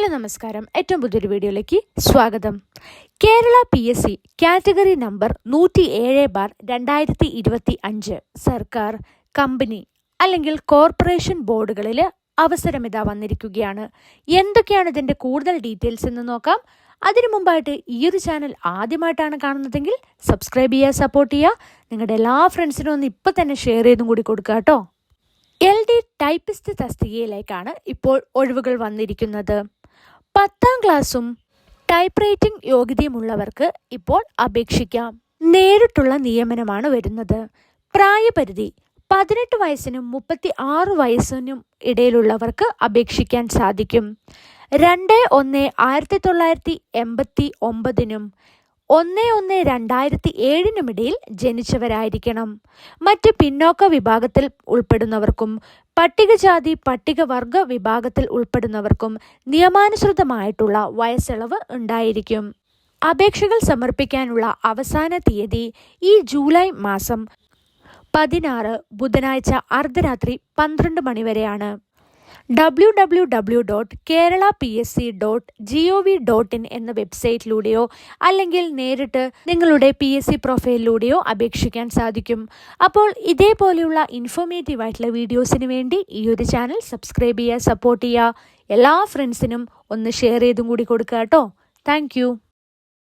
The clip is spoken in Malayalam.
ഹലോ നമസ്കാരം. ഏറ്റവും പുതിയൊരു വീഡിയോയിലേക്ക് സ്വാഗതം. Kerala P S C category number നൂറ്റി ഏഴ് ബാർ രണ്ടായിരത്തി ഇരുപത്തി അഞ്ച് സർക്കാർ കമ്പനി അല്ലെങ്കിൽ കോർപ്പറേഷൻ ബോർഡുകളിൽ അവസരമിതാ വന്നിരിക്കുകയാണ്. എന്തൊക്കെയാണ് ഇതിന്റെ കൂടുതൽ ഡീറ്റെയിൽസ് എന്ന് നോക്കാം. അതിനു മുമ്പായിട്ട് ഈ ഒരു ചാനൽ ആദ്യമായിട്ടാണ് കാണുന്നതെങ്കിൽ സബ്സ്ക്രൈബ് ചെയ്യുക സപ്പോർട്ട് ചെയ്യുക. നിങ്ങളുടെ എല്ലാ ഫ്രണ്ട്സിനും ഒന്ന് ഇപ്പം തന്നെ ഷെയർ ചെയ്തും കൂടി കൊടുക്കുക കേട്ടോ. എൽ ഡി ടൈപ്പിസ്റ്റ് തസ്തികയിലേക്കാണ് ഇപ്പോൾ ഒഴിവുകൾ വന്നിരിക്കുന്നത്. പത്താം ക്ലാസ്സും ടൈപ്പ് റൈറ്റിംഗ് യോഗ്യതയുമുള്ളവർക്ക് ഇപ്പോൾ അപേക്ഷിക്കാം. നേരിട്ടുള്ള നിയമനമാണ് വരുന്നത്. പ്രായപരിധി പതിനെട്ട് വയസ്സിനും മുപ്പത്തി ആറ് വയസ്സിനും ഇടയിലുള്ളവർക്ക് അപേക്ഷിക്കാൻ സാധിക്കും. രണ്ട് ഒന്ന് ആയിരത്തി തൊള്ളായിരത്തി എൺപത്തി ഒമ്പതിനും ഒന്ന് ഒന്ന് രണ്ടായിരത്തി ഏഴിനുമിടയിൽ ജനിച്ചവരായിരിക്കണം. മറ്റ് പിന്നോക്ക വിഭാഗത്തിൽ ഉൾപ്പെടുന്നവർക്കും പട്ടികജാതി പട്ടികവർഗ വിഭാഗത്തിൽ ഉൾപ്പെടുന്നവർക്കും നിയമാനുസൃതമായിട്ടുള്ള വയസ്സിളവ് ഉണ്ടായിരിക്കും. അപേക്ഷകൾ സമർപ്പിക്കാനുള്ള അവസാന തീയതി ഈ ജൂലൈ മാസം പതിനാറ് ബുധനാഴ്ച അർദ്ധരാത്രി പന്ത്രണ്ട് മണിവരെയാണ്. W W W dot Kerala P S C dot G O V dot in എന്ന വെബ്സൈറ്റിലൂടെയോ അല്ലെങ്കിൽ നേരിട്ട് നിങ്ങളുടെ പി എസ് സി പ്രൊഫൈലിലൂടെയോ അപേക്ഷിക്കാൻ സാധിക്കും. അപ്പോൾ ഇതേപോലെയുള്ള ഇൻഫോർമേറ്റീവ് ആയിട്ടുള്ള വീഡിയോസിന് വേണ്ടി ഈ ഒരു ചാനൽ സബ്സ്ക്രൈബ് ചെയ്യുക സപ്പോർട്ട് ചെയ്യുക. എല്ലാ ഫ്രണ്ട്സിനും ഒന്ന് ഷെയർ ചെയ്തും കൂടി കൊടുക്കുക കേട്ടോ. താങ്ക്